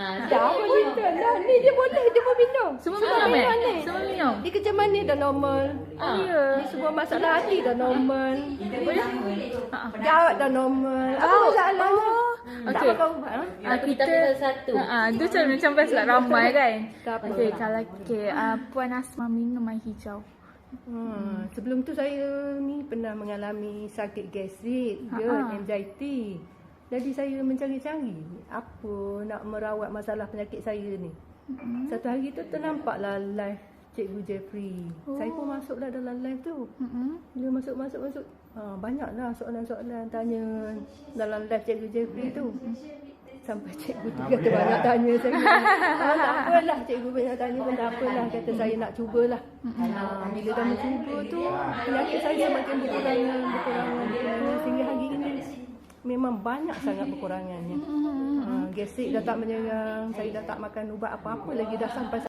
Ah, Dah pun cerita lah. Ni dia boleh, dia pun minum. Semua minum eh? ni. Semua minum? Dia kerja mana dah normal. Ah. Ya. Ni semua masalah hati dah normal. Ha. Jawab dah normal. Apa Oh. masalahnya? Oh. Tak Okey. apa kau buat. Ha? Ah, kita satu. Ha, ah, tu macam macam best lah ramai kan. Tak. Okey, kalau okey, uh, Puan Asma minum air hijau. Hmm, sebelum tu saya ni pernah mengalami sakit gastrik, ya, anxiety. Jadi saya mencari-cari apa nak merawat masalah penyakit saya ni. Mm-mm. Satu hari tu ternampaklah live Cikgu Jeffrey. Oh. Saya pun masuklah dalam live tu. Mm-mm. Bila masuk masuk masuk ha, banyaklah soalan-soalan tanya dalam live Cikgu Jeffrey tu. Sampai cikgu tu kata banyak tanya saya. Ha, tak apalah cikgu banyak tanya pun tak apalah kata saya nak cubalah. Ha, bila dah mencuba tu penyakit saya semakin berkurangan berkurangan memang banyak sangat berkurangannya. Ha, gastrik dah tak menyerang, saya dah tak makan ubat apa-apa lagi dah sampai